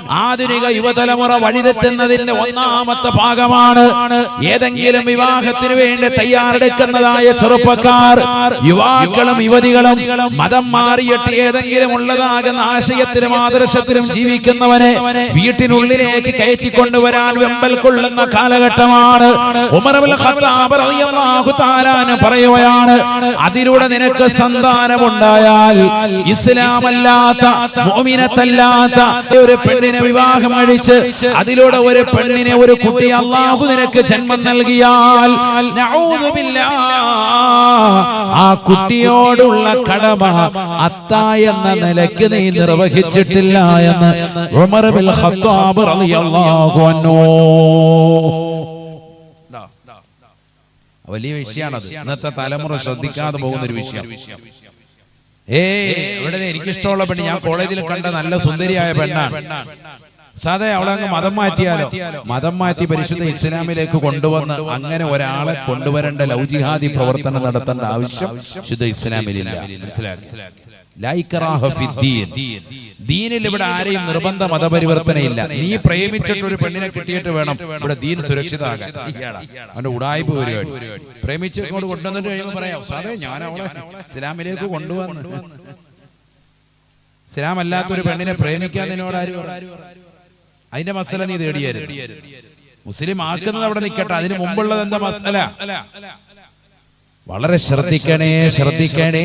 ആധുനിക യുവതലമുറ വഴിതെറ്റുന്നതിന്റെ ഒന്നാമത്തെ ഭാഗമാണ് ഏതെങ്കിലും വിവാഹത്തിന് വേണ്ടി തയ്യാറെടുക്കുന്നതായ ചെറുപ്പക്കാർ യുവാക്കളും യുവതികളും മതം മാറിയിട്ട് ഏതെങ്കിലും ഉള്ളതാകുന്ന ആശയത്തിലും ആദർശത്തിലും ജീവിക്കുന്നവനെ വീട്ടിനുള്ളിലേക്ക് കയറ്റിക്കൊണ്ടുവരാൻ വെമ്പൽ കൊള്ളുന്ന കാലഘട്ടമാണ്. പറയുകയാണ് അതിലൂടെ നിനക്ക് സന്താനമുണ്ടായാൽ ഇസ്ലാമല്ലാത്ത ഒരു ഒരു പെണ്ണിനെ വിവാഹം അഴിച്ച് അതിലൂടെ ഒരു പെണ്ണിനെ ഒരു കുട്ടി അള്ളാഹു നിനക്ക് ജന്മം നൽകിയാൽ ആ കുട്ടിയോടുള്ള കടമ അത്ത എന്ന നിലയ്ക്ക് നീ നിർവഹിച്ചിട്ടില്ല എന്ന് ഉമർ ബിൻ ഖത്താബ് റളിയല്ലാഹു അൻഹു. വലിയ വിഷയമാണ് ഇന്നത്തെ തലമുറ ശ്രദ്ധിക്കാതെ പോകുന്ന ഒരു വിഷയം. ഏ ഇവിടെ എനിക്കിഷ്ടമുള്ള പെണ്ണ്? ഞാൻ കോളേജിൽ കണ്ട നല്ല സുന്ദരിയായ പെണ്ണാണ്. സാധേ അവളെ അങ്ങ് മതം മാറ്റിയാലോ? മതം മാറ്റി പരിശുദ്ധ ഇസ്ലാമിലേക്ക് കൊണ്ടുവന്ന് അങ്ങനെ ഒരാളെ കൊണ്ടുവരേണ്ട ലൗജിഹാദി പ്രവർത്തനം നടത്തേണ്ട ആവശ്യം ശുദ്ധ ഇസ്ലാമിലില്ല. മനസ്സിലാക്കി. ദീനിൽ ഇവിടെ ആരെയും നിർബന്ധ മതപരിവർത്തനയില്ല. നീ പ്രേമിച്ചിട്ട് ഒരു പെണ്ണിനെ കിട്ടിയിട്ട് വേണം. ഇവിടെ ദീൻ സുരക്ഷിതമാകാൻ. അവന്റെ ഉടായ്പ പരിപാടി പ്രേമിച്ച് ഇങ്ങോട്ട് കൊണ്ടുവന്നിട്ട് കഴിയുമ്പോൾ പറയാം. സാറേ ഞാൻ അവളെ ഇസ്ലാമിലേക്ക് കൊണ്ടുവന്നു. ഇസ്ലാം അല്ലാത്ത ഒരു പെണ്ണിനെ പ്രേമിക്കാൻ നിന്നോട് ആരും? അതിന്റെ മസല നീ തേടിയായിരുന്നു. മുസ്ലിം ആക്കുന്നത് അവിടെ നിൽക്കട്ടെ. അതിന് മുമ്പുള്ളത് എന്താ മസല? വളരെ ശ്രദ്ധിക്കണേ ശ്രദ്ധിക്കണേ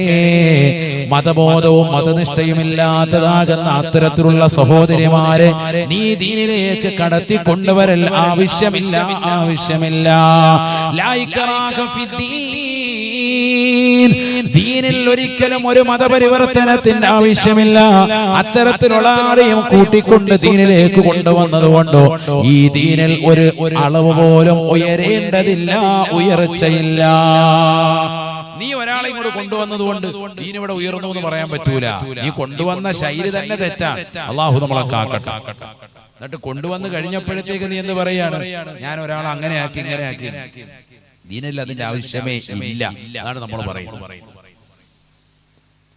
മതബോധവും മതനിഷ്ഠയും ഇല്ലാത്തതാകുന്ന അത്തരത്തിലുള്ള സഹോദരിമാരെ നീ ദീനിലേക്ക് കടത്തി കൊണ്ടുവരൽ ആവശ്യമില്ല ആവശ്യമില്ല ലാ ഇക്റാഹ ഫിദ്ദീൻ. ദീനിൽ ഒരിക്കലും ഒരു മതപരിവർത്തനത്തിന്റെ ആവശ്യമില്ല. അത്തരത്തിലുള്ള ആരെയും കൂട്ടിക്കൊണ്ട് ദീനിലേക്ക് കൊണ്ടുവന്നത് കൊണ്ടോ ഈ ദീനിൽ ഒരു അളവ് പോലും ഉയരേണ്ടതില്ല ഉയർച്ചയില്ല. നീ ഒരാളെ ഇങ്ങോട്ട് കൊണ്ടുവന്നത് കൊണ്ട് ദീൻ ഇവിടെ ഉയർന്നു എന്ന് പറയാൻ പറ്റൂല. നീ കൊണ്ടുവന്ന ശൈലി തന്നെ തെറ്റാ. അള്ളാഹു നമ്മളെ കാക്കട്ടെ. എന്നിട്ട് കൊണ്ടുവന്ന് കഴിഞ്ഞപ്പോഴത്തേക്ക് നീ എന്ത് പറയാണ്? ഞാൻ ഒരാളെ അങ്ങനെ ആക്കി ഇങ്ങനെ ആക്കി ദീനിൽ അതിന്റെ ആവശ്യമേ ഇല്ല അതാണ് നമ്മൾ പറയുന്നത്.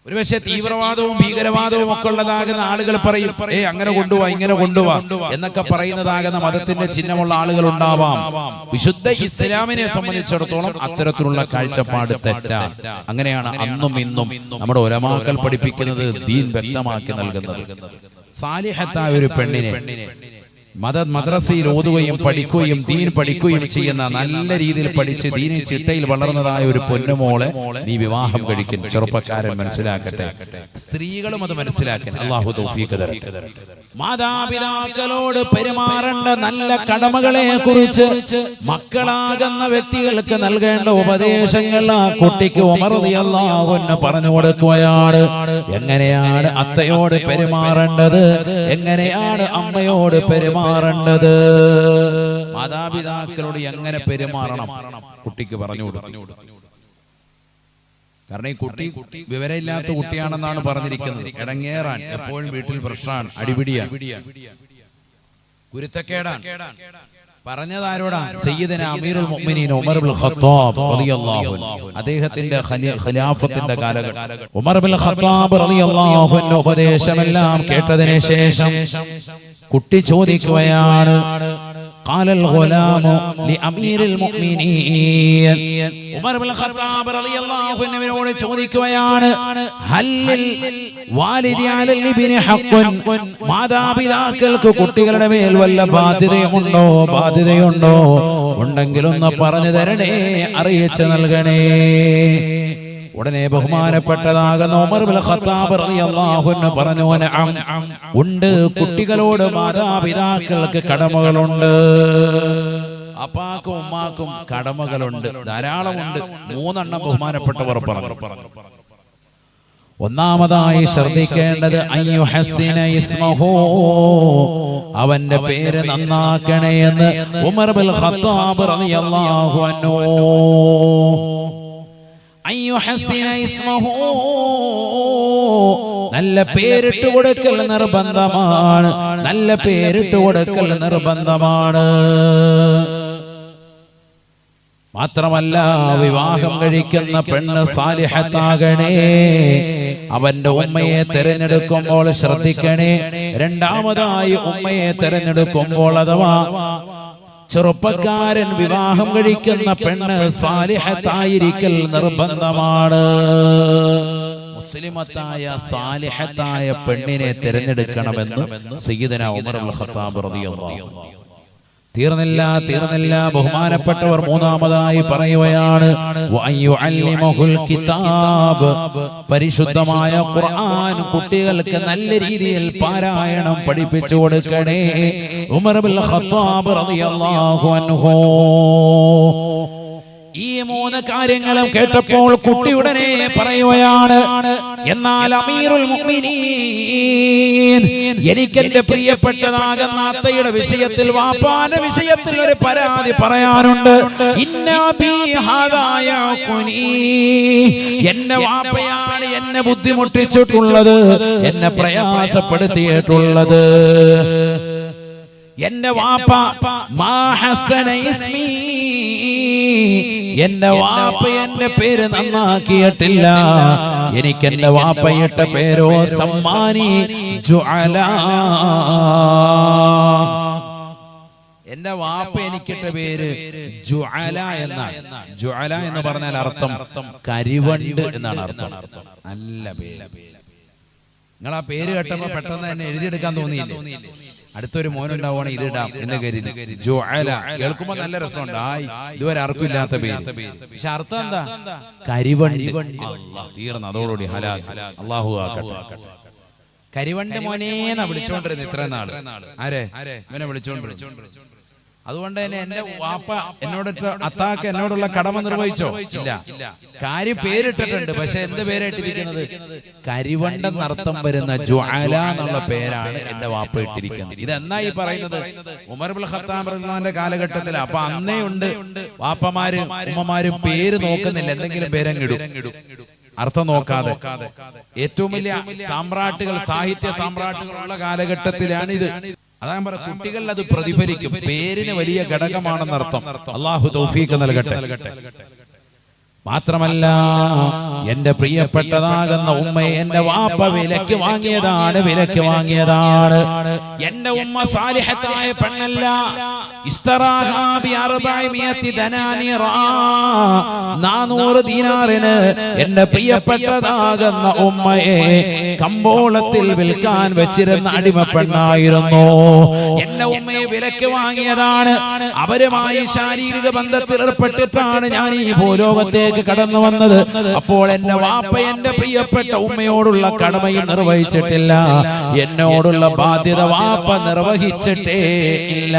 ഒരുപക്ഷെ തീവ്രവാദവും ഭീകരവാദവും ഒക്കെ ഉള്ളതാകുന്ന ആളുകൾ പറയും ഏ അങ്ങനെ കൊണ്ടുപോവാ ഇങ്ങനെ കൊണ്ടുപോവാ എന്നൊക്കെ പറയുന്നതാകുന്ന മതത്തിന്റെ ചിഹ്നമുള്ള ആളുകൾ ഉണ്ടാവാം വിശുദ്ധ ഇസ്ലാമിനെ സംബന്ധിച്ചിടത്തോളം അത്തരത്തിലുള്ള കാഴ്ചപ്പാട് തെറ്റാ. അങ്ങനെയാണ് അന്നും ഇന്നും നമ്മുടെ ഒരമാക്കൽ പഠിപ്പിക്കുന്നത് ദീൻ വ്യക്തമാക്കി നൽകുന്നത്. സാലിഹത്തായ ഒരു പെണ്ണിനെ മത മദ്രസയിൽ ഓതുകയും പഠിക്കുകയും ദീൻ പഠിക്കുകയും ചെയ്യുന്ന നല്ല രീതിയിൽ പഠിച്ച് ദീനി ചിട്ടയിൽ വളർന്നതായ ഒരു പൊന്നുമോളെ നീ വിവാഹം കഴിക്കും. ചെറുപ്പക്കാരൻ മനസ്സിലാക്കട്ടെ. സ്ത്രീകളും അത് മനസ്സിലാക്കട്ടെ. അള്ളാഹു തൗഫീഖ് മാതാപിതാക്കളോട് പെരുമാറേണ്ട നല്ല കടമകളെ കുറിച്ച് മക്കളാകുന്ന വ്യക്തികൾക്ക് നൽകേണ്ട ഉപദേശങ്ങൾ ആ കുട്ടിക്ക് ഉമർന്ന് പറഞ്ഞു കൊടുക്കുകയാണ്. എങ്ങനെയാണ് അത്തയോട് പെരുമാറേണ്ടത്? എങ്ങനെയാണ് അമ്മയോട് പെരുമാറേണ്ടത്? മാതാപിതാക്കളോട് എങ്ങനെ പെരുമാറണം? കുട്ടിക്ക് പറഞ്ഞു കാരണം ഈ കുട്ടി വിവരമില്ലാത്ത കുട്ടിയാണെന്നാണ് പറഞ്ഞിരിക്കുന്നത്. ഇടങ്ങേറാൻ എപ്പോഴും വീട്ടിൽ പ്രശ്നമാണ്. അടിപിടിയാണ്. കുരുത്തക്കേടാണ്. പറഞ്ഞത് ആരോടാ സയ്യിദന അമീറുൽ മുഅ്മിനീൻ ഉമർ ഖത്താബ് റളിയല്ലാഹു അൻഹു. അദ്ദേഹത്തിന്റെ ഖിലാഫത്തിന്റെ കാലഘട്ടം. ഉമർ ഖത്താബ് റളിയല്ലാഹു അൻഹു ഉപദേശമെല്ലാം കേട്ടതിനു ശേഷം കുട്ടി ചോദിക്കുകയാണ് قال الغلام لأمير المؤمنين ഉമർ ഇബ്നുൽ ഖത്താബ് റളിയല്ലാഹു അൻഹുവിനോട് ചോദിക്കുകയാണ് ഹല്ലിൽ വാലിദി അലൽ ഇബ്നി ഹഖ്ഖുൻ മാതാപിതാക്കൾക്ക് കുട്ടികളുടെ മേൽ വല്ല ബാധ്യതയുണ്ടോ ബാധ്യതയുണ്ടോ ഉണ്ടെങ്കിൽ ഒന്ന് പറഞ്ഞു തരണേ അറിയിച്ചു നൽകണേ ഉടനെ ബഹുമാനപ്പെട്ടതാകുന്ന പറഞ്ഞു ഉണ്ട് കുട്ടികളോട് മാതാപിതാക്കൾക്ക് കടമകളുണ്ട്. അപ്പാക്കും ഉമ്മാക്കും കടമകളുണ്ട്. ധാരാളമുണ്ട് മൂന്നെണ്ണം ബഹുമാനപ്പെട്ടവർ പറഞ്ഞു. ഒന്നാമതായി ശ്രദ്ധിക്കേണ്ടത് അവന്റെ പേര് നന്നാക്കണേ എന്ന് ഉമർ ബിൽ ഖത്താബ് റളിയല്ലാഹു അൻഹു. നല്ല പേരിട്ട് കൊടുക്കൽ നിർബന്ധമാണ്. നല്ല പേരിട്ട് കൊടുക്കൽ നിർബന്ധമാണ്. മാത്രമല്ല വിവാഹം കഴിക്കുന്ന പെണ്ണ് സാലിഹത്താകണേ. അവന്റെ ഉമ്മയെ തിരഞ്ഞെടുക്കുമ്പോൾ ശ്രദ്ധിക്കണേ. രണ്ടാമതായി ഉമ്മയെ തിരഞ്ഞെടുക്കുമ്പോൾ അഥവാ ചെറുപ്പക്കാരൻ വിവാഹം കഴിക്കുന്ന പെണ്ണ് സാലിഹത്തായിരിക്കൽ നിർബന്ധമാണ്. മുസ്ലിമത്തായ സാലിഹത്തായ പെണ്ണിനെ തിരഞ്ഞെടുക്കണമെന്ന് സീതന ഉമർ ഖത്താബ് റളിയല്ലാഹു തീർന്നില്ല തീർന്നില്ല ബഹുമാനപ്പെട്ടവർ മൂന്നാമതായി പറയുകയാണ് കിതാബ്. പരിശുദ്ധമായ ഖുർആൻ കുട്ടികൾക്ക് നല്ല രീതിയിൽ പാരായണം പഠിപ്പിച്ചു കൊടുക്കണേ. ഉമർ ഖത്താബ് റളിയല്ലാഹു അൻഹു. ഈ മൂന്ന് കാര്യങ്ങളും കേട്ടപ്പോൾ കുട്ടി ഉടനെ പറയുകയാണ് എന്നാൽ അമീറുൽ എനിക്ക് എന്റെ പ്രിയപ്പെട്ടതാകുന്ന അത്തയുടെ വിഷയത്തിൽ വാപ്പാന്റെ വിഷയത്തിൽ ഒരു പരാതി പറയാനുണ്ട്. എന്റെ. എന്നെ വാപ്പയാണ് എന്നെ ബുദ്ധിമുട്ടിച്ചിട്ടുള്ളത്. എന്നെ പ്രയാസപ്പെടുത്തിയിട്ടുള്ളത്. എന്റെ വാപ്പ മാ ഹസന ഇസ്മീ. എന്റെ വാപ്പ എന്റെ പേര് നന്നാക്കിയിട്ടില്ല. എനിക്ക് എന്റെ വാപ്പയിട്ട പേരോ സമ്മാനി എന്റെ വാപ്പ എനിക്കിട്ട പേര് ജുഅല എന്നാണ്. ജുഅല എന്ന് പറഞ്ഞാൽ അർത്ഥം കരിവണ്ട് എന്നാണ് അർത്ഥം. നല്ല പേര്. നിങ്ങൾ ആ പേര് കേട്ടപ്പോ പെട്ടെന്ന് തന്നെ എഴുതിയെടുക്കാൻ തോന്നിയില്ലേ? അടുത്തൊരു മോനുണ്ടാവുകയാണ് ഇത് ഇടാം എന്ന് കരുതി. ജുഅല കേൾക്കുമ്പോ നല്ല രസമുണ്ട്. ആയി ഇതുവരെ ആർക്കും ഇല്ലാത്ത പേര്. പക്ഷെ അർത്ഥം എന്താ? കരിവണ്ടി. തീർന്ന. അതോടുകൂടി അള്ളാഹു കരിവണ്ടി മോനേന്നാ വിളിച്ചോണ്ടിരുന്നത് ഇത്ര നാൾ. ആരെ? ഇവനെ വിളിച്ചോണ്ടിരുന്നു. അതുകൊണ്ട് തന്നെ എന്റെ വാപ്പ എന്നോട് അത്താക്ക് എന്നോടുള്ള കടമ നിർവഹിച്ചോ? ഇല്ല. കാര്യം പേരിട്ടിട്ടുണ്ട്. പക്ഷെ എന്ത് പേരായിട്ടിരിക്കുന്നത്? നർത്തം വരുന്ന ജ്വാല എന്നുള്ള പേരാണ് എന്റെ വാപ്പ ഇട്ടിരിക്കുന്നത്. ഇതെന്നാ ഈ പറയുന്നത്? ഉമർ ബുൽ ഖത്താബ് റഹ്മാന്റെ കാലഘട്ടത്തിൽ അപ്പൊ അന്നേ ഉണ്ട് വാപ്പമാരും ഉമ്മമാരും പേര് നോക്കുന്നില്ല. എന്തെങ്കിലും പേരങ്ങിടും. അർത്ഥം നോക്കാതെ. ഏറ്റവും വലിയ സാമ്രാട്ടുകൾ സാഹിത്യ സാമ്രാട്ടുകളുള്ള കാലഘട്ടത്തിലാണ് ഇത് അതാ ഞാൻ പറയാം കുട്ടികളിൽ അത് പ്രതിഫലിക്കും. പേരിന് വലിയ ഘടകമാണെന്ന് അർത്ഥം. അള്ളാഹു തൗഫീഖ് നൽകട്ടെ. മാത്രമല്ല എന്റെ പ്രിയപ്പെട്ടതാകുന്ന ഉമ്മയെ എന്റെ വാപ്പ വിലക്ക് വാങ്ങിയതാണ് വിലക്ക് വാങ്ങിയതാണ്. എന്റെ ഉമ്മ സാലിഹത്തായ പെണ്ണല്ല. എന്റെ പ്രിയപ്പെട്ടതാകുന്ന ഉമ്മയെ കമ്പോളത്തിൽ വിൽക്കാൻ വെച്ചിരുന്ന അടിമ പെണ്ണായിരുന്നു എന്റെ ഉമ്മയെ വിലക്ക് വാങ്ങിയതാണ്. അവരുമായി ശാരീരിക ബന്ധത്തിൽ ഏർപ്പെട്ടിട്ടാണ് ഞാൻ ഈ ഭൂലോകത്തേക്ക് കടന്നു വന്നത്. അപ്പോൾ എന്റെ വാപ്പ എന്റെ പ്രിയപ്പെട്ട ഉമ്മയോടുള്ള കടമയും നിർവഹിച്ചിട്ടില്ല. എന്നോടുള്ള ബാധ്യത വാപ്പ നിർവഹിച്ചിട്ടേ ഇല്ല.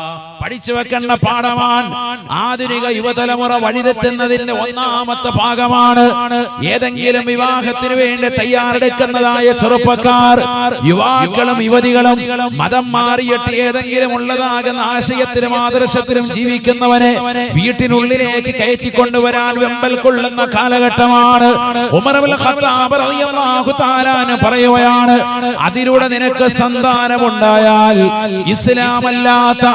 പഠിച്ചു വെക്കേണ്ട പാഠമാണ് ആധുനിക യുവതലമുറ വഴിതെറ്റുന്നതിന്റെ ഒന്നാമത്തെ ഭാഗമാണ് ഏതെങ്കിലും വിവാഹത്തിന് വേണ്ടി തയ്യാറെടുക്കുന്നതായ ചെറുപ്പക്കാർ യുവാക്കളും യുവതികളും മതം മാറിയിട്ട് ഏതെങ്കിലും ഉള്ളതാകുന്ന ആശയത്തിലും ആദർശത്തിലും ജീവിക്കുന്നവനെ വീട്ടിനുള്ളിലേക്ക് കയറ്റിക്കൊണ്ടുവരാൻ വെമ്പൽ കൊള്ളുന്ന കാലഘട്ടമാണ്. പറയുകയാണ് അതിലൂടെ നിനക്ക് സന്താനമുണ്ടായാൽ ഇസ്ലാമല്ലാത്ത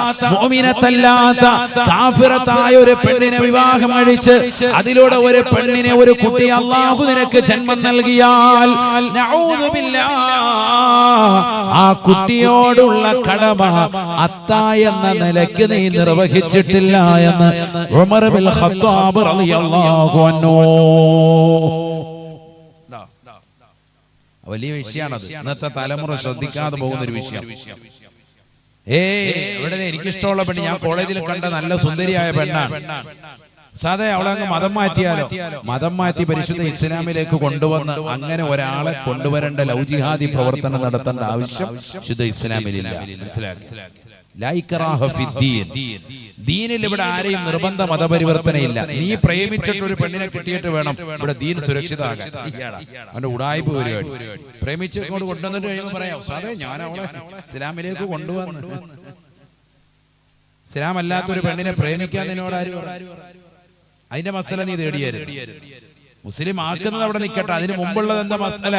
മുഅ്മിനത്തല്ലാത്ത കാഫിറത്തായ ഒരു പെണ്ണിനെ വിവാഹം കഴിച്ച് അതിലൂടെ ഒരു പെണ്ണിനെ ഒരു കുട്ടി അള്ളാഹു നിനക്ക് ജന്മം നൽകിയാൽ ആ കുട്ടിയോടുള്ള കടമ അത്ത എന്ന നിലയ്ക്ക് നീ നിർവഹിച്ചിട്ടില്ല എന്ന് ഉമർ ബിൻ ഖത്താബ് റളിയല്ലാഹു അൻഹു. വലിയ വിഷയമാണത് ഇന്നത്തെ തലമുറ ശ്രദ്ധിക്കാതെ പോകുന്ന ഒരു വിഷയം. ഏയ് ഇവിടെ എനിക്കിഷ്ടമുള്ള പെണ്ണ് ഞാൻ കോളേജിൽ കണ്ട നല്ല സുന്ദരിയായ പെണ്ണാണ്. സാധേ അവളെ അങ്ങ് മതം മാറ്റിയാലോ? മതം മാറ്റി പരിശുദ്ധ ഇസ്ലാമിലേക്ക് കൊണ്ടുവന്ന് അങ്ങനെ ഒരാളെ കൊണ്ടുവരേണ്ട ലൗജിഹാദി പ്രവർത്തനം നടത്തേണ്ട ആവശ്യം ശുദ്ധ ഇസ്ലാമിലില്ല. മനസ്സിലാക്കി. ദീനിൽ ഇവിടെ ആരെയും നിർബന്ധ മതപരിവർത്തനയില്ല. നീ പ്രേമിച്ചിട്ട് ഒരു പെണ്ണിനെ കിട്ടിയിട്ട് വേണം. ഇവിടെ ദീൻ സുരക്ഷിതമാകാൻ. അവന്റെ ഉടായ്പ പരിപാടി. പ്രേമിച്ച് കൊണ്ടുവന്നിട്ട് കഴിയുമ്പോൾ പറയാം സാറേ ഞാൻ അവളെ ഇസ്ലാമിലേക്ക് കൊണ്ടുവന്നു ഇസ്ലാം അല്ലാത്ത ഒരു പെണ്ണിനെ പ്രേമിക്കാൻ നിന്നോട് ആരും? അതിന്റെ മസല നീ തേടിയായിരുന്നു മുസ്ലിം ആക്കുന്നത് അവിടെ നിൽക്കട്ടെ അതിന് മുമ്പുള്ളത് എന്താ മസല.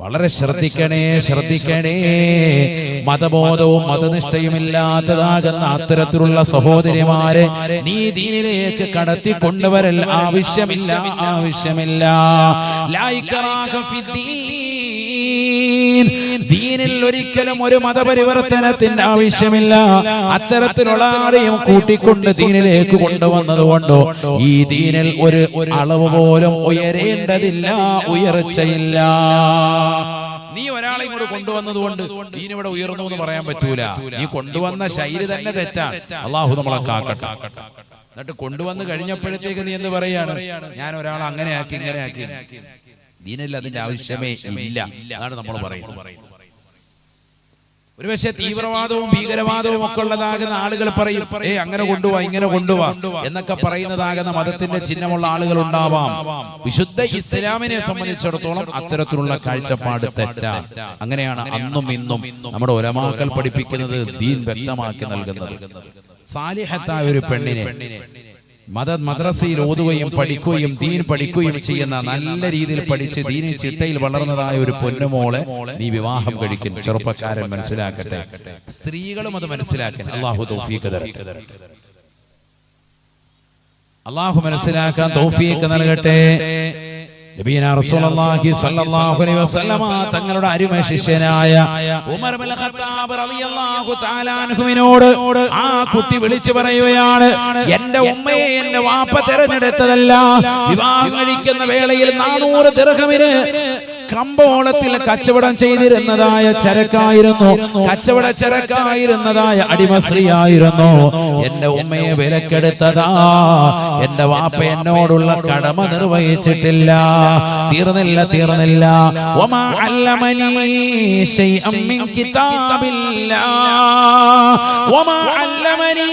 വളരെ ശ്രദ്ധിക്കണേ ശ്രദ്ധിക്കണേ. മതബോധവും മതനിഷ്ഠയും ഇല്ലാത്തതാകുന്ന അത്തരത്തിലുള്ള സഹോദരിമാരെ നീ ദീനിലേക്ക് കടത്തി കൊണ്ടുവരൽ ആവശ്യമില്ല ആവശ്യമില്ല. ലായിക്കറാക ഫിദ്ദീൻ. ദീനിൽ ഒരിക്കലും ഒരു മതപരിവർത്തനത്തിന്റെ ആവശ്യമില്ല. അത്തരത്തിലുള്ള ആരെയും കൂട്ടിക്കൊണ്ട് ദീനിലേക്ക് കൊണ്ടുവന്നത് കൊണ്ടോ ഈ ദീനിൽ ഒരു അളവ് പോലും ഉയരേണ്ടതില്ല ഉയർച്ചയില്ല. നീ ഒരാളെ ഇങ്ങോട്ട് കൊണ്ടുവന്നത് കൊണ്ട് ദീൻ ഇവിടെ ഉയർന്നു എന്ന് പറയാൻ പറ്റൂല. നീ കൊണ്ടുവന്ന ശൈലി തന്നെ തെറ്റാ അള്ളാഹു നമ്മളെ കാക്കട്ടെ. എന്നിട്ട് കൊണ്ടുവന്ന് കഴിഞ്ഞപ്പോഴത്തേക്ക് നീ എന്ത് പറയാണ്? ഞാൻ ഒരാളെ അങ്ങനെ ആക്കി ഇങ്ങനെ ആക്കി. ദീനിൽ അതിന്റെ ആവശ്യമേ ഇല്ല എന്നാണ് നമ്മൾ പറയുന്നത്. ഒരുപക്ഷെ തീവ്രവാദവും ഭീകരവാദവും ഒക്കെ ഉള്ളതാകുന്ന ആളുകൾ പറയും ഏ അങ്ങനെ കൊണ്ടുപോവാ ഇങ്ങനെ കൊണ്ടുപോവാ എന്നൊക്കെ പറയുന്നതാകുന്ന മതത്തിന്റെ ചിഹ്നമുള്ള ആളുകൾ ഉണ്ടാവാം വിശുദ്ധ ഇസ്ലാമിനെ സംബന്ധിച്ചിടത്തോളം അത്തരത്തിലുള്ള കാഴ്ചപ്പാട് തെറ്റാ. അങ്ങനെയാണ് അന്നും ഇന്നും നമ്മുടെ ഒരമാക്കൽ പഠിപ്പിക്കുന്നത് ദീൻ വ്യക്തമാക്കി നൽകുന്നത്. സാലിഹത്തായ ഒരു പെണ്ണിനെ മത മദ്രസയിൽ ഓതുകയും പഠിക്കുകയും ദീൻ പഠിക്കുകയും ചെയ്യുന്ന നല്ല രീതിയിൽ പഠിച്ച് ദീനിൽ ചിട്ടയിൽ വളർന്നതായ ഒരു പൊന്നുമോളെ നീ വിവാഹം കഴിക്കും. ചെറുപ്പക്കാരൻ മനസ്സിലാക്കട്ടെ. സ്ത്രീകളും അത് മനസ്സിലാക്കട്ടെ. അള്ളാഹു തൗഫീഖ് അള്ളാഹു മനസ്സിലാക്കാൻ തൗഫീഖ് നൽകട്ടെ. തങ്ങളുടെ അരുമ ശിഷ്യനായ ഉമർ ആ കുട്ടി വിളിച്ചു പറയുകയാണ് എന്റെ ഉമ്മയെ എന്റെ വാപ്പ തെരഞ്ഞെടുത്തതല്ല വിവാഹം കഴിക്കുന്ന വേളയിൽ 400 ദിർഹമിന് കമ്പോളത്തിൽ കച്ചവടം ചെയ്തിരുന്നതായ ചരക്കായിരുന്നു. കച്ചവട ചരക്കായിരുന്നതായ അടിമശ്രീയായിരുന്നു. എന്റെ ഉമ്മയെ വിലക്കെടുത്തതാ. എന്റെ വാപ്പ എന്നോടുള്ള കടമ നിർവഹിച്ചിട്ടില്ല. തീർന്നില്ല തീർന്നില്ല. ഒമാ അല്ലമനീ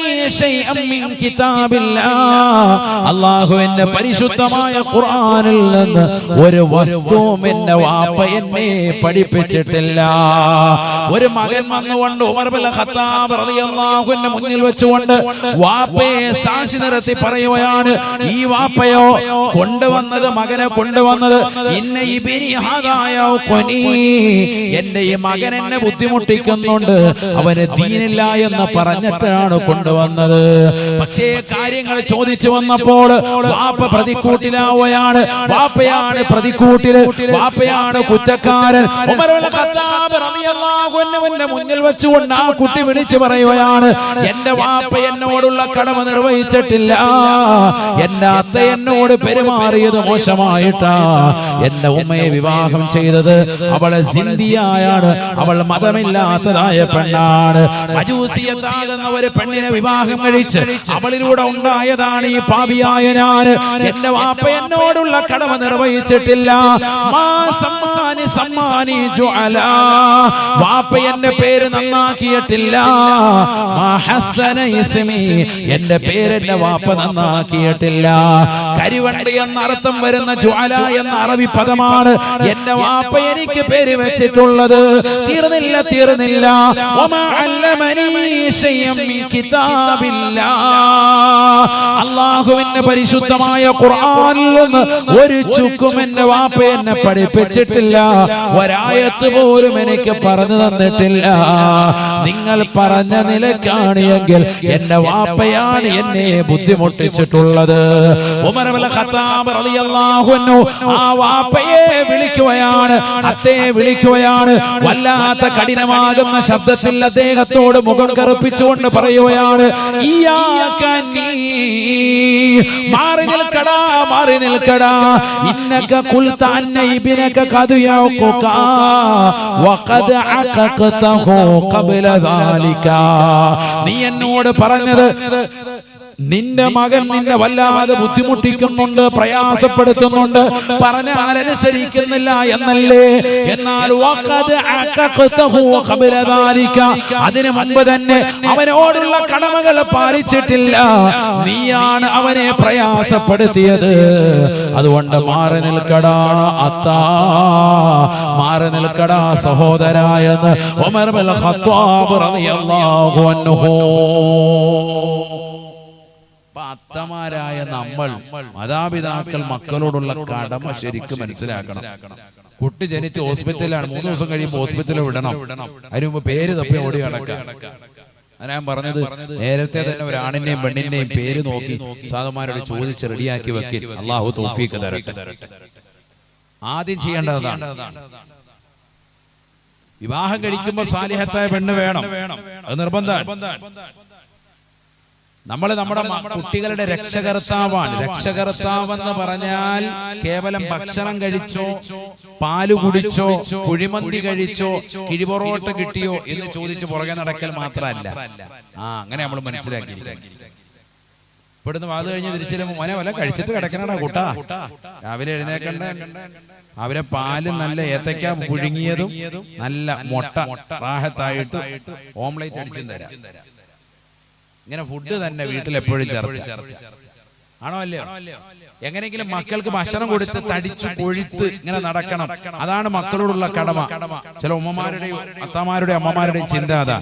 എന്റെ പരിശുദ്ധമായ ഖുർആനിൽ നിന്ന് ഒരു വസ്തുവും എന്റെ വാപ്പ എന്നെ പഠിപ്പിച്ചിട്ടില്ല. ഒരു മകൻ വന്നുകൊണ്ട് ഉമർ ബിൻ ഖത്താബ് റളിയല്ലാഹുവിന്റെ മുന്നിൽ വെച്ചുകൊണ്ട് വാപ്പയെ സാക്ഷി നിർത്തി പറയുകയാണ് ഈ വാപ്പയോ കൊണ്ടുവന്നത് മകനെ കൊണ്ടുവന്നത് ഇന്ന ഈ ഖുനി എന്റെ ഈ മകൻ എന്നെ ബുദ്ധിമുട്ടിക്കുന്നുണ്ട്. അവന് ദീനില്ല എന്ന് പറഞ്ഞിട്ടാണ് കൊണ്ടുവന്നത്. പക്ഷേ കാര്യങ്ങൾ ചോദിച്ചു വന്നപ്പോൾ വാപ്പ പ്രതിക്കൂട്ടിലാവുകയാണ്. വാപ്പയാണ് പ്രതിക്കൂട്ടിൽ. വാപ്പയാണ് കുറ്റക്കാരൻ. മുന്നിൽ വെച്ചുകൊണ്ട് ആ കുട്ടി വിളിച്ചു പറയുകയാണ്. എന്റെ വാപ്പ എന്നോടുള്ള കടമ നിർവഹിച്ചിട്ടില്ല. എന്റെ അത്ത എന്നോട് പെരുമാറിയത് മോശമായിട്ടാ. എന്റെ ഉമ്മയെ വിവാഹം ചെയ്തത് അവളെ സിന്ധിയായാണ്. അവൾ മതമില്ലാത്തതായ പെണ്ണാണ്. മജൂസിയത്താകുന്ന ഒരു പെണ്ണിനെ വിവാഹം കഴിച്ച് അവളിലൂടെ ഉണ്ടായതാണ് ഈ പാപിയായ ഞാൻ എന്റെ വാപ്പ എന്നോടുള്ള കടമ നിർവഹിച്ചിട്ടില്ല. വാപ്പ എന്റെ പേര് നന്നാക്കിയിട്ടില്ല. എന്റെ പേര് എന്റെ വാപ്പ നന്നാക്കിയിട്ടില്ല. കരിവണ്ടി എന്ന അർത്ഥം വരുന്ന ജ്വാല എന്ന അറബി പദമാണ് എന്റെ വാപ്പ എനിക്ക് പേര് വെച്ചിട്ടുള്ളത്. തീർന്നില്ല തീർന്നില്ല അള്ളാഹുവിന്റെ പരിശുദ്ധമായ ഖുർആനിൽ നിന്ന് ഒരു ചുക്കും എന്റെ വാപ്പ എന്നെ പഠിപ്പിച്ചിട്ടില്ല. ഒരായത്ത് പോലും എനിക്ക് പറഞ്ഞു തന്നിട്ടില്ല. നിങ്ങൾ പറഞ്ഞ നിലക്കാണ് എങ്കിൽ എന്റെ വാപ്പയാണ് എന്നെ ബുദ്ധിമുട്ടിച്ചിട്ടുള്ളത്. ആ വാപ്പയെ വിളിക്കുകയാണ്. അത്തേ വിളിക്കുകയാണ്. വല്ലാത്ത കഠിനമാകുന്ന ശബ്ദത്തിൽ അദ്ദേഹത്തോട് മുഖം കറുപ്പിച്ചുകൊണ്ട് പറയുകയാണ് മാറി നിൽക്കടാ മാറി നിൽക്കടാ ഇന്നക ഖുൽത അന്ന ഇബ്നക ഖദ് യഖുക വഖദ് അഖഖതഹു ഖബ്ല ദാലിക. നീ എന്നോട് പറഞ്ഞത് നിന്റെ മകൻ നിന്നെ വല്ലാതെ ബുദ്ധിമുട്ടിക്കുന്നുണ്ട് പ്രയാസപ്പെടുത്തുന്നുണ്ട് പറഞ്ഞ ആരനുസരിക്കുന്നില്ല എന്നല്ലേ? എന്നാൽ അതിനു മുമ്പ് തന്നെ അവനോടുള്ള കടമകൾ പാലിച്ചിട്ടില്ല. നീയാണ് അവനെ പ്രയാസപ്പെടുത്തിയത്. അതുകൊണ്ട് മാറി നിൽക്കടാ അത്താ. മാറി നിൽക്കടാ സഹോദരായെന്ന് ഉമർ ഖത്താബ് റളിയല്ലാഹു അൻഹു. അത്തമാരായ നമ്മൾ മാതാപിതാക്കൾ മക്കളോടുള്ള കടമ ശരിക്കും മനസ്സിലാക്കണം. കുട്ടി ജനിച്ച് ഹോസ്പിറ്റലിലാണ്. മൂന്ന് ദിവസം കഴിയുമ്പോൾ ഹോസ്പിറ്റലിൽ വിടണം. അതിന് മുമ്പ് പേര് തപ്പി ഓടി നടക്കാം അതാ ഞാൻ പറഞ്ഞത്. നേരത്തെ തന്നെ ഒരു ആണിന്റെയും പെണ്ണിന്റെയും പേര് നോക്കി സാധുമാരോട് ചോദിച്ച് റെഡിയാക്കി വെക്കി. അള്ളാഹു തോഫീക്ക് തരട്ടെ. ആദ്യം ചെയ്യേണ്ടതാണ് വിവാഹം കഴിക്കുമ്പോൾ സാലിഹത്തായ പെണ്ണ് വേണം. അത് നിർബന്ധമാണ് നമ്മൾ നമ്മുടെ കുട്ടികളുടെ രക്ഷകർത്താവാണ്. രക്ഷകർത്താവെന്ന് പറഞ്ഞാൽ കേവലം ഭക്ഷണം കഴിച്ചോ പാൽ കുടിച്ചോ കുഴിമന്തി കഴിച്ചോ കിഴിപൊറോട്ട കിട്ടിയോ എന്ന് ചോദിച്ച് പുറകെ നടക്കൽ മാത്രമല്ല. ആ അങ്ങനെ നമ്മൾ മനസ്സിലാക്കി. ഇവിടുന്ന് വാത് കഴിഞ്ഞ് തിരിച്ചു മോനെ വല്ല കഴിച്ചിട്ട് കിടക്കണടാ കൂട്ടാ. രാവിലെ എഴുന്നേക്കണ്ട അവരെ പാൽ നല്ല ഏത്തക്ക പുഴുങ്ങിയതും നല്ല മുട്ട റാഹത്തായിട്ട് ഓംലേറ്റ് അടിച്ചും തരാം. ഇങ്ങനെ ഫുഡ് തന്നെ വീട്ടിൽ എപ്പോഴും ചർച്ച. ആണോ അല്ലയോ? എങ്ങനെയെങ്കിലും മക്കൾക്ക് ഭക്ഷണം കൊടുത്ത് തടിച്ചു കൊഴുത്ത് ഇങ്ങനെ നടക്കണം. അതാണ് മക്കളോടുള്ള കടമ. ചില ഉമ്മമാരുടെയും അത്തമാരുടെയും അമ്മമാരുടെയും ചിന്ത അതാ.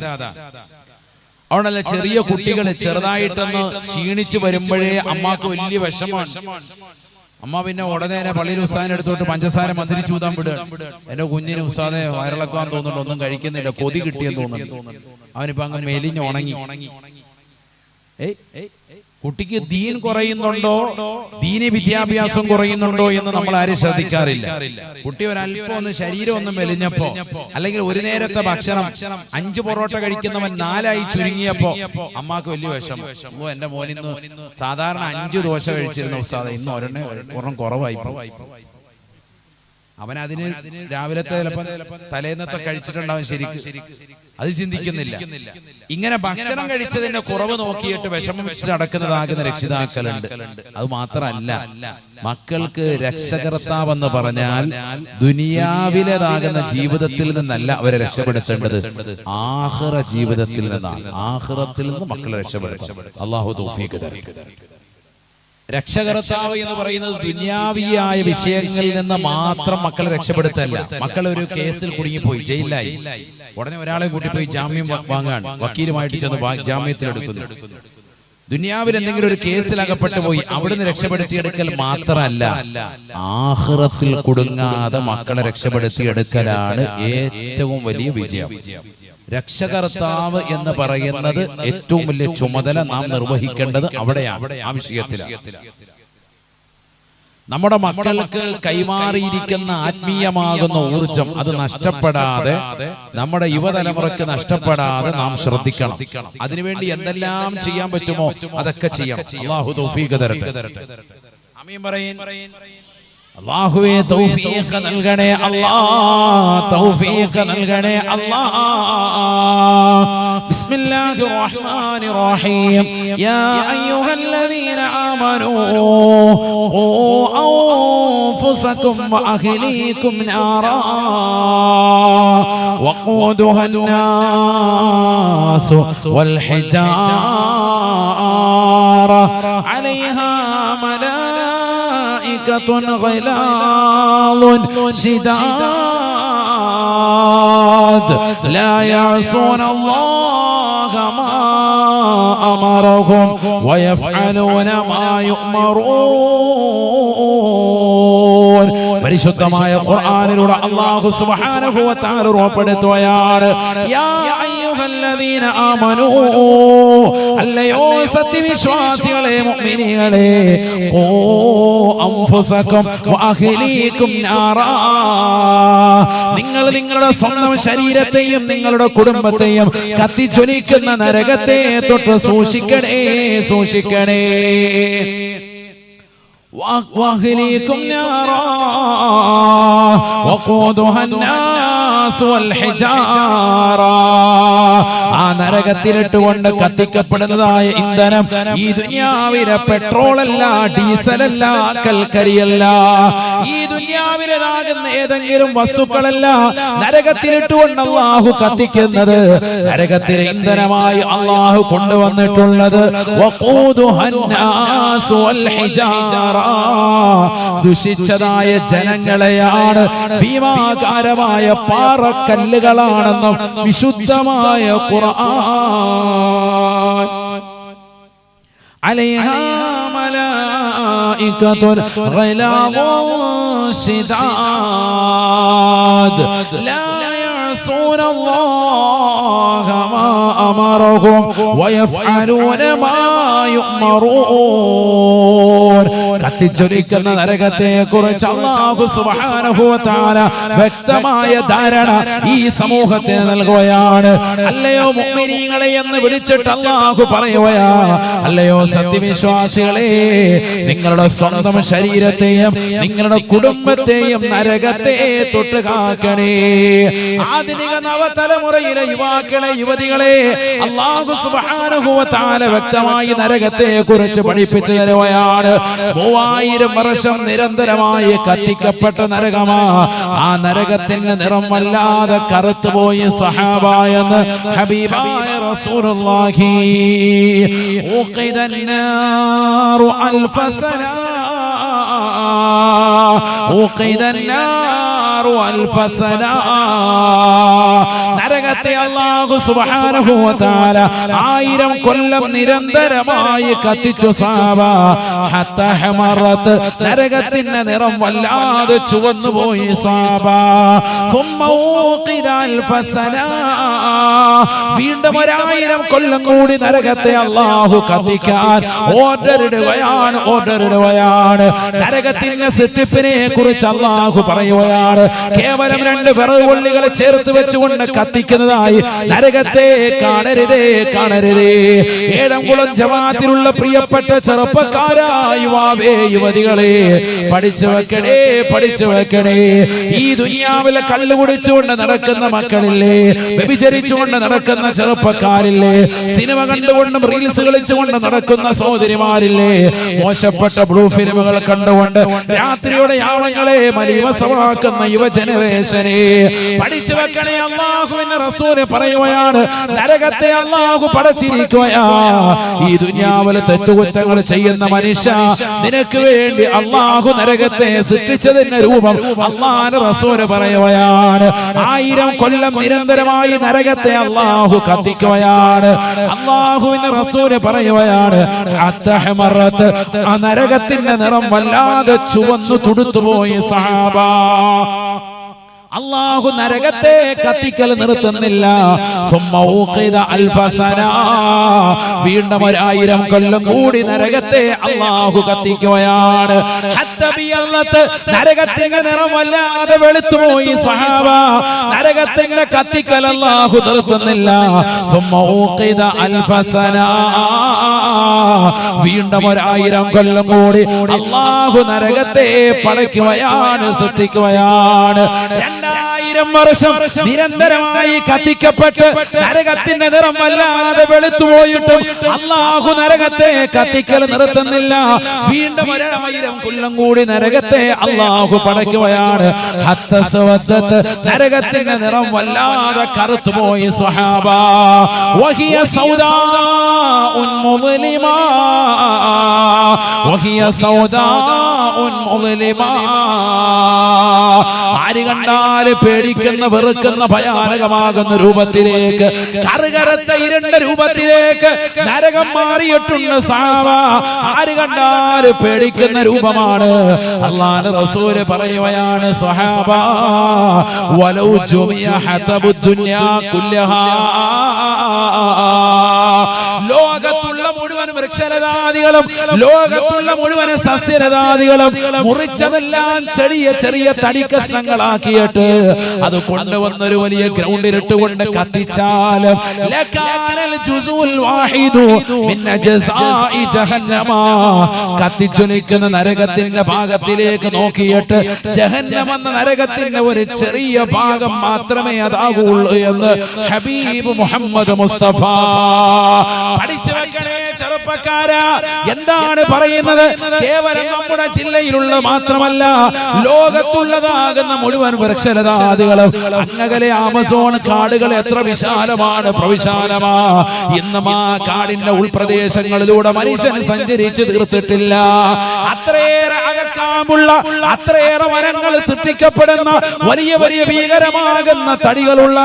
അതുകൊണ്ടല്ല ചെറിയ കുട്ടികൾ ചെറുതായിട്ടൊന്ന് ക്ഷീണിച്ചു വരുമ്പോഴേ അമ്മയ്ക്ക് വലിയ വിഷമാണ് അമ്മ പിന്നെ ഉടനെ തന്നെ പള്ളിയിൽ ഉസ്താദിനെ എടുത്തോട്ട് പഞ്ചസാര മന്ത്രി ചൂതാൻ വിടുക എന്റെ കുഞ്ഞിന് ഉസ്താദെ വയറിളക്കാൻ തോന്നുന്നുണ്ട്. ഒന്നും കഴിക്കുന്നില്ല. കൊതി കിട്ടിയെന്ന് തോന്നുന്നു. അവനിപ്പോ അങ്ങ് മെലിഞ്ഞ് ഉണങ്ങി. ഏയ് കുട്ടിക്ക് ദീൻ കുറയുന്നുണ്ടോ? ദീന വിദ്യാഭ്യാസം കുറയുന്നുണ്ടോ എന്ന് നമ്മൾ ആരും ശ്രദ്ധിക്കാറില്ല. കുട്ടി ഒരല്പം ഒന്ന് ശരീരം ഒന്ന് മെലിഞ്ഞപ്പോ അല്ലെങ്കിൽ ഒരു നേരത്തെ ഭക്ഷണം അഞ്ച് പൊറോട്ട കഴിക്കുന്നവൻ നാലായി ചുരുങ്ങിയപ്പോ അമ്മാക്ക് വലിയ വിഷമം. ഓ എന്റെ മോനിന്ന് സാധാരണ അഞ്ച് ദോശ കഴിച്ചിരുന്ന ഉസ്താദ ഇന്ന് ഒരെണ്ണ ഒരെണ്ണം കുറവായി. അവൻ അതിന് രാവിലത്തെ ചിലപ്പോ തലേന്നത്തെ കഴിച്ചിട്ടുണ്ടാവും ശരിക്കും. അത് ചിന്തിക്കുന്നില്ല. ഇങ്ങനെ ഭക്ഷണം കഴിച്ചതിന്റെ കുറവ് നോക്കിയിട്ട് വിഷമം നടക്കുന്നതാകുന്ന രക്ഷിതാക്കളുണ്ട്. അത് മാത്രമല്ല മക്കൾക്ക് രക്ഷകർത്താവെന്ന് പറഞ്ഞാൽ ദുനിയാവിലേതാകുന്ന ജീവിതത്തിൽ നിന്നല്ല അവരെ രക്ഷപ്പെടുത്തേണ്ടത്. ആഹ്റ ജീവിതത്തിൽ നിന്നാണ്. ആഹ്റത്തിൽ നിന്ന് മക്കളെ രക്ഷപ്പെടുത്തും അള്ളാഹു. രക്ഷകർത്താവ് എന്ന് പറയുന്നത് ദുന്യാവിയായ വിഷയങ്ങളിൽ നിന്ന് മാത്രം മക്കളെ രക്ഷപ്പെടുത്തല്ല. മക്കൾ ഒരു കേസിൽ കുടുങ്ങിപ്പോയി ജയിലിലായി. ഉടനെ ഒരാളെ കൂട്ടിപ്പോയി ജാമ്യം വാങ്ങാൻ. വക്കീലുമായിട്ട് ചെന്ന് ജാമ്യത്തിൽ എടുക്കുന്നു. ദുനിയാവിൽ എന്തെങ്കിലും ഒരു കേസിൽ അകപ്പെട്ടു പോയി അവിടുന്ന് രക്ഷപ്പെടുത്തിയെടുക്കൽ മാത്രമല്ല ആഹ്റത്തിൽ കുടുങ്ങാതെ മക്കളെ രക്ഷപ്പെടുത്തിയെടുക്കലാണ് ഏറ്റവും വലിയ വിജയം. രക്ഷകർത്താവ് എന്ന് പറയുന്നത് ഏറ്റവും വലിയ ചുമതല നാം നിർവഹിക്കേണ്ടത് അവിടെയാണ് ആ വിഷയത്തിലാണ് നമ്മുടെ മക്കൾക്ക് കൈമാറിയിരിക്കുന്ന ആത്മീയമാകുന്ന ഊർജം അത് നഷ്ടപ്പെടാതെ നമ്മുടെ യുവതലമുറയ്ക്ക് നഷ്ടപ്പെടാതെ നാം ശ്രദ്ധിക്കണം. അതിനുവേണ്ടി എന്തെല്ലാം ചെയ്യാൻ പറ്റുമോ? അതൊക്കെ ചെയ്യാം അള്ളാഹു തൗഫീഖ് തരട്ടെ. അമീൻ പറയീൻ അള്ളാഹുവേ തൗഫീഖ് നൽകണേ അല്ലാ തൗഫീഖ് നൽകണേ അല്ലാ ബിസ്മില്ലാഹിർ റഹ്മാനിർ റഹീം യാ അയ്യുഹല്ലദീന ആമനൂ ഖൂ അൻഫുസകും വഅഹ്ലീകും നാറാ وقودها الناس والحجارة عليها ملائكة غلاظ شداد لا يعصون الله ما أمرهم ويفعلون ما يؤمرون പരിശുദ്ധമായ ഖുർആനിലൂടെ അല്ലാഹു സുബ്ഹാനഹു വ തആല ഉറപ്പെടുത്തുകയാണ് യാ അയ്യുഹല്ലദീന ആമനൂ. അല്ലയോ സത്യവിശ്വാസികളെ മുഅ്മിനീകളെ ഓ അംഫുസകും വഅഹ്ലീകും നാറാ. നിങ്ങൾ നിങ്ങളുടെ സ്വന്തം ശരീരത്തെയും നിങ്ങളുടെ കുടുംബത്തെയും കത്തിച്ചൊലിക്കുന്ന നരകത്തെ തൊട്ട് സൂക്ഷിക്കണേ സൂക്ഷിക്കണേ വാഹ്ലീകും നാറാ. وقودها الناس والحجارة ആ നരകത്തിലിട്ടുകൊണ്ട് കത്തിക്കപ്പെടുന്നതായ ഇന്ധനം ഈ ദുനിയാവിലെ പെട്രോളല്ല ഡീസലല്ല കൽക്കരിയല്ല ഈ ദുനിയാവിലാകുന്ന ഏതെങ്കിലും വസ്തുക്കളല്ല നരകത്തിലിട്ടുകൊണ്ട് അള്ളാഹു കത്തിക്കുന്നത് നരകത്തിലെ ഇന്ധനമായി അള്ളാഹു കൊണ്ടുവന്നിട്ടുള്ളത് വഖൂദുഹ الناس والحجارة ദുഷിച്ചതായ ജനങ്ങളെയാണ് ഭീമാകാരമായ പാറക്കല്ലുകളാണെന്നും വിശുദ്ധമായ ഖുർആൻ عليها ملائكة غلاظ شداد لا يعصون الله ما أمرهم ويفعلون ما യുമറൂൻ കത്തിച്ചൊരിക്കുന്ന നരകത്തെ കുറിച്ച് അള്ളാഹു സുബ്ഹാനഹു വതആല വ്യക്തമായ ധാരണ ഈ സമൂഹത്തിന് നൽകുകയാണ്. അല്ലയോ മുഅ്മിനീങ്ങളെ എന്ന് വിളിച്ചിട്ട് അള്ളാഹു പറയുകയാ അല്ലയോ സത്യവിശ്വാസികളെ നിങ്ങളുടെ സ്വന്തം ശരീരത്തെയും നിങ്ങളുടെ കുടുംബത്തെയും നരകത്തെ തൊട്ട് കാക്കണേ. ആധുനിക നവതലമുറയിലെ യുവാക്കളെ യുവതികളെ അള്ളാഹു സുബ്ഹാനഹു വതആല വ്യക്തമായി നരക നരകത്തെ കുറിച്ച് പഠിപ്പിച്ചു തരുകയാണ് മൂവായിരം വർഷം നിരന്തരമായി കത്തിക്കപ്പെട്ട നരകമാ. ആ നരകത്തിന്റെ നിറം വല്ലാതെ കറുത്തുപോയി സഹാബായെന്ന് ഹബീബായ റസൂലുള്ളാഹി. നരകത്തെ അള്ളാഹു സുബാനഹു ആയിരം കൊല്ലം നിരന്തരമായി കത്തിച്ചു സാബത്ത് നരകത്തിന്റെ നിറം വല്ലാതെ ചുവന്നു പോയി വീണ്ടും ഒരായിരം കൊല്ലം കൂടി നരകത്തെ അള്ളാഹു കത്തിക്കാൻ ഓർഡർ ഇടുകയാണ് ഓർഡർ ഇടുകയാണ്. നരകത്തിന്റെ സൃഷ്ടിപ്പിന് കുറിച്ച് അള്ളാഹു പറയുകയാണ്. കേവലം രണ്ട് വിറകുകൊള്ളികളെ ചേർത്ത് വെച്ചുകൊണ്ട് കത്തിക്കുന്നതായി. നരകത്തെ കാണരുതേ കാണരുതേ. ഏഴംകുളം ജമാത്തിലുള്ള പ്രിയപ്പെട്ട ചെറുപ്പക്കാരായ യുവാവേ യുവതികളെ. പഠിച്ചു വെക്കണേ പഠിച്ചു വെക്കണേ. ഈ ദുനിയാവിലെ കള്ളു കുടിച്ചുകൊണ്ട് നടക്കുന്ന മക്കളില്ലേ? വ്യഭിചരിച്ചുകൊണ്ട് നടക്കുന്ന ചെറുപ്പക്കാരില്ലേ? സിനിമ കണ്ടുകൊണ്ടും റീൽസ് കളിച്ചുകൊണ്ട് നടക്കുന്ന സഹോദരിമാരില്ലേ? മോശപ്പെട്ട ബ്ലൂ ഫിലിമുകൾ കണ്ടുകൊണ്ട് രാത്രിയുടെ യാവങ്ങളെ മലീവസമാക്കുന്ന യുവജനവേശനെ പഠിച്ചു വെക്കണേ അള്ളാഹുവിന്റെ റസൂൽ പറയുകയാണ്. നരകത്തെ അള്ളാഹു പടച്ചിരിക്കുകയാ. ഈ ദുനിയാവിലെ തെറ്റുകുറ്റങ്ങൾ ചെയ്യുന്ന മനുഷ്യ നിനക്ക് വേണ്ടി അള്ളാഹു നരകത്തെ സൃഷ്ടിച്ചതിന്റെ രൂപം അള്ളാഹ് റസൂൽ പറയുകയാണ്. ആയിരം കൊല്ലം നിരന്തരമായി നരകത്തെ അള്ളാഹു കത്തിക്കുകയാണ്. അള്ളാഹുവിന്റെ റസൂൽ പറയുകയാണ്. ആ നരകത്തിന്റെ നിറം വല്ലാതെ ചുവന്നു തുടുത്തുപോയി സഹാബ. അള്ളാഹു നരകത്തെ കത്തിക്കൽ നിർത്തുന്നില്ല. വീണ്ടും ഒരായിരം കൊല്ലം കൂടി നരകത്തെ അള്ളാഹു കത്തിക്കുകയാണ്. നരകത്തിന്റെ നിറം വല്ലാതെ ഈ സഹാബ. നരകത്തിന്റെ കത്തിക്കൽ അള്ളാഹു നിർത്തുന്നില്ല. വീണ്ടും ഒരായിരം കൊല്ലം കൂടി അള്ളാഹു നരകത്തെ പടയ്ക്കുകയാണ് സൃഷ്ടിക്കുകയാണ്. രണ്ട് la രണ്ടായിരം വർഷം നിരന്തരമായി കത്തിക്കപ്പെട്ട് നരകത്തിന്റെ നിറം വല്ലാതെ വെളുത്തു പോയിട്ടും അള്ളാഹു നരകത്തെ കത്തിക്കൽ നിർത്തുന്നില്ല. വീണ്ടും ഒരായിരം കൊല്ലം കൂടി നരകത്തെ അള്ളാഹു പടയ്ക്കുകയാണ്. നരകത്തിന്റെ നിറം വല്ലാതെ കറുത്തുപോയി സ്വഹാബ. വഹിയ സൗദാ ആര് കണ്ടാൽ പേടിക്കുന്ന വെറുക്കുന്ന ഭയാനകമാകുന്ന രൂപത്തിലേക്ക് കറുകരത്ത ഇരുണ്ട രൂപത്തിലേക്ക് നരകം മാറിയിട്ടുണ്ട് സാവ. ആര് കണ്ടാൽ പേടിക്കുന്ന രൂപമാണ്. അള്ളാഹ് റസൂൽ പറയുകയാണ് സ്വഹാബ വലൗ കുല്ലഹാ. ലോകത്തുള്ള മുഴുവൻ ലോകത്തുള്ള മുഴുവൻ സസ്യലതാദികളും മുറിച്ചതെല്ലാം ചെറിയ ചെറിയ തടി കഷ്ണങ്ങളാക്കിയിട്ട് അത് കൊണ്ടുവന്നൊരു വലിയ ഗ്രൗണ്ടിലിട്ട് കൊണ്ട് കത്തിച്ചാലും കത്തിച്ചുനിക്കുന്ന നരകത്തിന്റെ ഭാഗത്തിലേക്ക് നോക്കിയിട്ട് ജഹന്നമെന്ന നരകത്തിന്റെ ഒരു ചെറിയ ഭാഗം മാത്രമേ അതാകുള്ളൂ എന്ന് ഹബീബ് മുഹമ്മദ് മുസ്തഫ പഠിച്ചു വെക്കണേ ചെറുപ്പക്കാരാ എന്താണ് പറയുന്നത്? കേവലം നമ്മുടെ ജില്ലയിലുള്ള മാത്രമല്ല ലോകത്തുള്ളതാകുന്ന മുഴുവൻ വൃക്ഷലതാദികളും അങ്ങകലെ ആമസോൺ കാടുകൾ എത്ര വിശാലമാണ് പ്രവിശാലമാ. ഇന്നും ആ കാടിന്റെ ഉൾപ്രദേശങ്ങളിലൂടെ മനുഷ്യൻ സഞ്ചരിച്ച് തീർത്തിട്ടില്ല. അത്രയേറെ അകർക്കാമുള്ള അത്രയേറെ മരങ്ങൾ സൃഷ്ടിക്കപ്പെടുന്ന വലിയ വലിയ ഭീകരമാകുന്ന തടികളുള്ള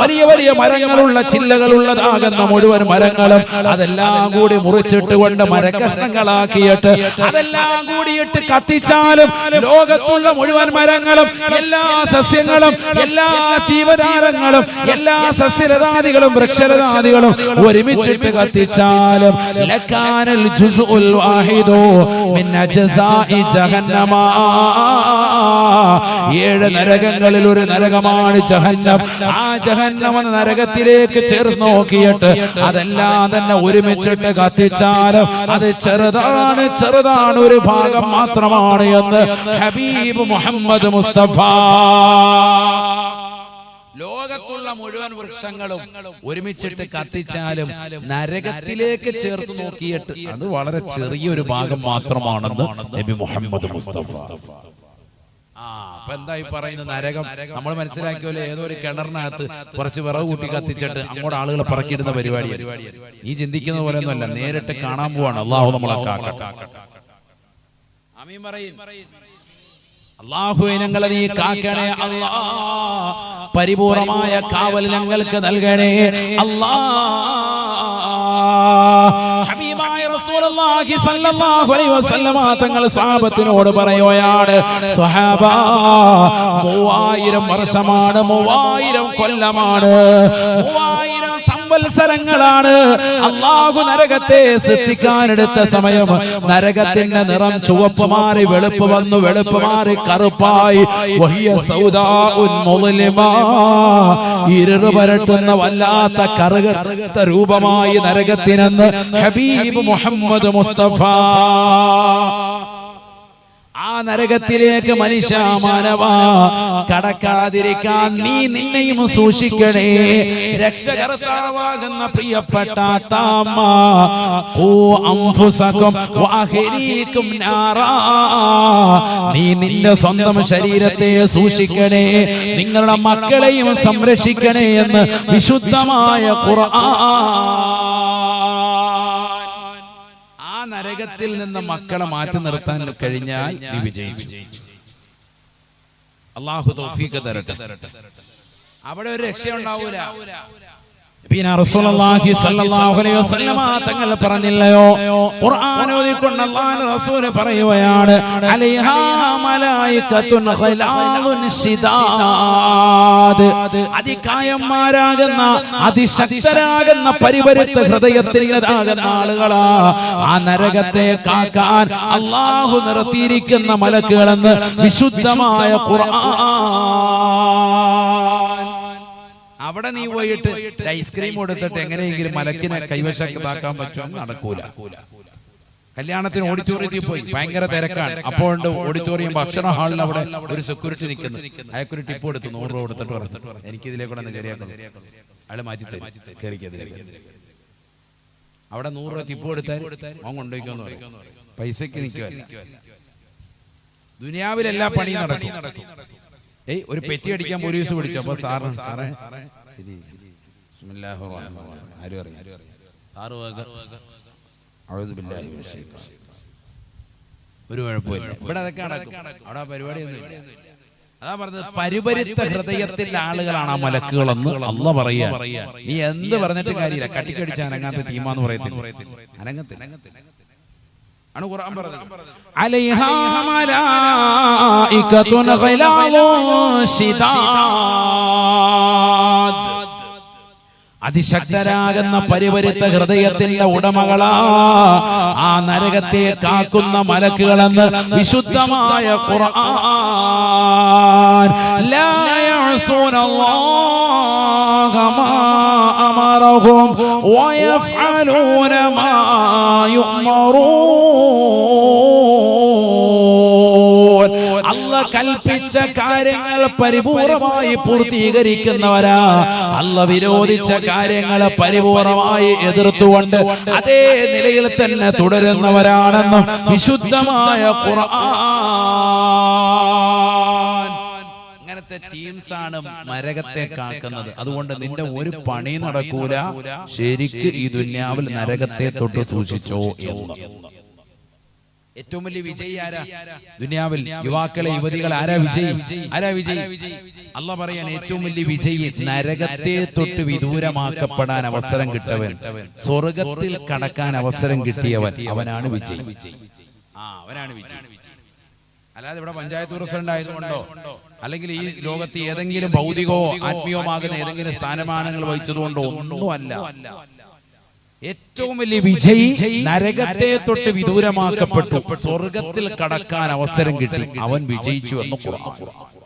വലിയ വലിയ മരങ്ങളുള്ള ചില്ലകളുള്ളതാകുന്ന മുഴുവൻ മരങ്ങളും അതെല്ലാം കൂടി മുറിച്ചിട്ട് മുറിച്ചിട്ടുകൊണ്ട് മരക്കഷ്ണങ്ങളാക്കിയിട്ട് അതെല്ലാം കൂടിയിട്ട് കത്തിച്ചാലും ലോകത്തുള്ള മുഴുവൻ മരങ്ങളും എല്ലാ സസ്യങ്ങളും എല്ലാ ജീവജാലങ്ങളും എല്ലാ സസ്യലതാദികളും വൃക്ഷലതാദികളും ഒരുമിച്ചിട്ട് കത്തിച്ചാലും ജഹന്നമ. ഏഴ് നരകങ്ങളിൽ ഒരു നരകമാണ് ജഹന്നം. ആ ജഹന്നം നരകത്തിലേക്ക് ചേർന്ന് നോക്കിയിട്ട് അതെല്ലാം തന്നെ ഒരുമിച്ചിട്ട് കത്തിച്ചാലും അത് ചെറുതാണ് ചെറുതാണ് ഒരു ഭാഗം മാത്രമാണ് എന്ന് ഹബീബ് മുഹമ്മദ് മുസ്തഫ. ലോകത്തുള്ള മുഴുവൻ വൃക്ഷങ്ങളും ഒരുമിച്ചിട്ട് കത്തിച്ചാലും നരകത്തിലേക്ക് ചേർത്ത് നോക്കിയിട്ട് അത് വളരെ ചെറിയൊരു ഭാഗം മാത്രമാണെന്ന് നബി മുഹമ്മദ് മുസ്തഫ. ആ അപ്പൊ എന്തായി പറയുന്നത് നരകം? നമ്മൾ മനസ്സിലാക്കിയല്ലോ ഏതോ ഒരു കിണറിനകത്ത് കുറച്ച് വിറവ് കൂട്ടി കത്തിച്ചിട്ട് അങ്ങോട്ട് ആളുകളെ പറക്കിയിടുന്ന പരിപാടി നീ ചിന്തിക്കുന്ന പോലെ ഒന്നുമല്ല നേരിട്ട് കാണാൻ പോവാണ്. അള്ളാഹു നമ്മളെ അള്ളാഹു ഞങ്ങളെ നീ കാക്കണേ അല്ലാ പരിപൂർണമായ കാവൽ ഞങ്ങൾക്ക് നൽകണേ അല്ലാ തങ്ങൾ സഹാബത്തിനോട് പറയുകയാണ് മൂവായിരം വർഷമാണ് മൂവായിരം കൊല്ലമാണ് മൂവായിരം സംവത്സരങ്ങളാണ് അള്ളാഹു നരകത്തെ സൃഷ്ടിക്കാനെടുത്ത സമയം. നരകത്തിന്റെ നിറം ചുവപ്പ് മാറി വെളുപ്പ് വന്നു വെളുപ്പ് മാറി കറുപ്പായി. പരട്ടുന്ന വല്ലാത്ത കറുകറുത്ത രൂപമായി നരകത്തിനെന്ന് ഹബീബ് മുഹമ്മദ് മുസ്തഫ. നരകത്തിലേക്ക് മനുഷ്യ മാനവ കടക്കാതിരിക്കാൻ നീ നിന്നെയും സൂക്ഷിക്കണേ. രക്ഷകർത്താവാകുന്ന പ്രിയപ്പെട്ട താമ ഓ അംഫുസകും വാഹിരീക്കും നാറാ. നീ നിന്റെ സ്വന്തം ശരീരത്തെ സൂക്ഷിക്കണേ നിങ്ങളുടെ മക്കളെയും സംരക്ഷിക്കണേ എന്ന് വിശുദ്ധമായ ഖുർആൻ. നരകത്തിൽ നിന്ന് മക്കളെ മാറ്റി നിർത്താൻ കഴിഞ്ഞാൽ നീ വിജയിച്ചു. അള്ളാഹു തൗഫീഖ് തരട്ടെ. അവിടെ ഒരു രക്ഷയുണ്ടാവൂല. നബീന റസൂലുള്ളാഹി സ്വല്ലല്ലാഹു അലൈഹി വസല്ലമ തങ്ങൾ പറഞ്ഞില്ലയോ? ഖുർആൻ ഓതിക്കൊണ്ട് റസൂൽ അലൈഹാ മലായികത്തുൻ അതികായന്മാരാകുന്ന അതിശക്തരാകുന്ന പരിവരുത്ത ഹൃദയത്തിലാകുന്ന ആളുകളാ. ആ നരകത്തെ കാക്കാൻ അള്ളാഹു നിർത്തിയിരിക്കുന്ന മലക്കുകളെന്ന് വിശുദ്ധമായ ഖുർആൻ അവിടെ നീ പോയിട്ട് ഐസ്ക്രീം കൊടുത്തിട്ട് എങ്ങനെയെങ്കിലും മലക്കിനെ കൈവശാക്കാൻ പറ്റുമെന്ന് നടക്കൂല. കല്യാണത്തിന് ഓഡിറ്റോറിയത്തിൽ പോയി. ഭയങ്കര തിരക്കാണ്. അപ്പോഴുണ്ട് ഓഡിറ്റോറിയം ഭക്ഷണ ഹാളിൽ അവിടെ ഒരു സെക്യൂരിറ്റി നിൽക്കുന്നു. അയാൾക്കൊരു ടിപ്പ് എടുത്തു നൂറ് രൂപ കൊടുത്തിട്ട് പറഞ്ഞു. എനിക്ക് ഇതിലേക്കൂടെ കയറിയാൽ അയാൾ മാറ്റി അവിടെ നൂറ് രൂപ ടിപ്പ് കൊടുത്താൽ അവൻ കൊണ്ടുപോയിക്കോന്ന് പറയും. പൈസക്ക് നിൽക്കുക ദുനിയാവിലെല്ലാ പണിയും നടക്കും. ഏയ് ഒരു പെറ്റി അടിക്കാൻ പോലീസ് പിടിച്ചു അപ്പൊ സാറ് ആരും അറിയാം സാറ് ഒരു കുഴപ്പമില്ല. ഇവിടെ അതൊക്കെ നടക്കും. അവിടെ പരിപാടി പരിപാടിയൊന്നും അതാ പറഞ്ഞത് പരിപരിത്ത ഹൃദയത്തിന്റെ ആളുകളാണ് ആ മലക്കുകളെന്ന് അല്ല പറയാ. നീ എന്ത് പറഞ്ഞിട്ട് കാര്യമില്ല. കട്ടിക്കടിച്ച അനങ്ങാത്ത തീമാന്ന് പറയത്തില്ല. അനങ്ങത്തിൽ ആണ് ഖുർആൻ പറഞ്ഞത്. അതിശക്തരാകുന്ന പരിവരുത്ത ഹൃദയത്തിന്റെ ഉടമകളാ ആ നരകത്തെ കാക്കുന്ന മലക്കുകളെന്ന് വിശുദ്ധമായ ഖുർആൻ. ലാ മാ അമറഹും വയഫ്അലൂന മാ യുഅ്മറൂൻ. അല്ല കൽപ്പിച്ച കാര്യങ്ങൾ പരിപൂർണമായി പൂർത്തീകരിക്കുന്നവരാ. അല്ല വിരോധിച്ച കാര്യങ്ങൾ പരിപൂർണമായി എതിർത്തുകൊണ്ട് അതേ നിലയിൽ തന്നെ തുടരുന്നവരാണെന്ന് വിശുദ്ധമായ അങ്ങനത്തെ ടീംസ് ആണ് നരകത്തെ കാക്കുന്നത്. അതുകൊണ്ട് നിന്റെ ഒരു പണി നടക്കൂല. ശരിക്ക് ഈ ദുന്യാവിൽ നരകത്തെ തൊട്ട് സൂക്ഷിച്ചോ എന്ന്. ഏറ്റവും വലിയ വിജയി ആരാ? ദുനിയാവിൽ യുവാക്കളെ യുവതികൾ ആരാ വിജയി? ആരാ വിജയി? അല്ല പറയാൻ ഏറ്റവും വലിയ വിജയി നരകത്തെ തൊട്ട് വിദൂരമാക്കപ്പെടാൻ അവസരം കിട്ടവൻ. സ്വർഗത്തിൽ കടക്കാൻ അവസരം കിട്ടിയവൻ. അവനാണ് വിജയി. ആ അവനാണ് വിജയി. അല്ലാതെ ഇവിടെ പഞ്ചായത്ത് പ്രസിഡന്റ് ആയതുകൊണ്ടോ? അല്ലെങ്കിൽ ഈ ലോകത്ത് ഏതെങ്കിലും ഭൗതികമോ ആത്മീയമാകുന്ന ഏതെങ്കിലും സ്ഥാനമാനങ്ങൾ വഹിച്ചതുകൊണ്ടോ? ഒന്നുമല്ല. ഏറ്റവും വലിയ വിജയി നരകത്തെ തൊട്ട് വിദൂരമാക്കപ്പെട്ടു. സ്വർഗത്തിൽ കടക്കാൻ അവസരം കിട്ടി. അവൻ വിജയിച്ചു എന്ന് ഖുർആൻ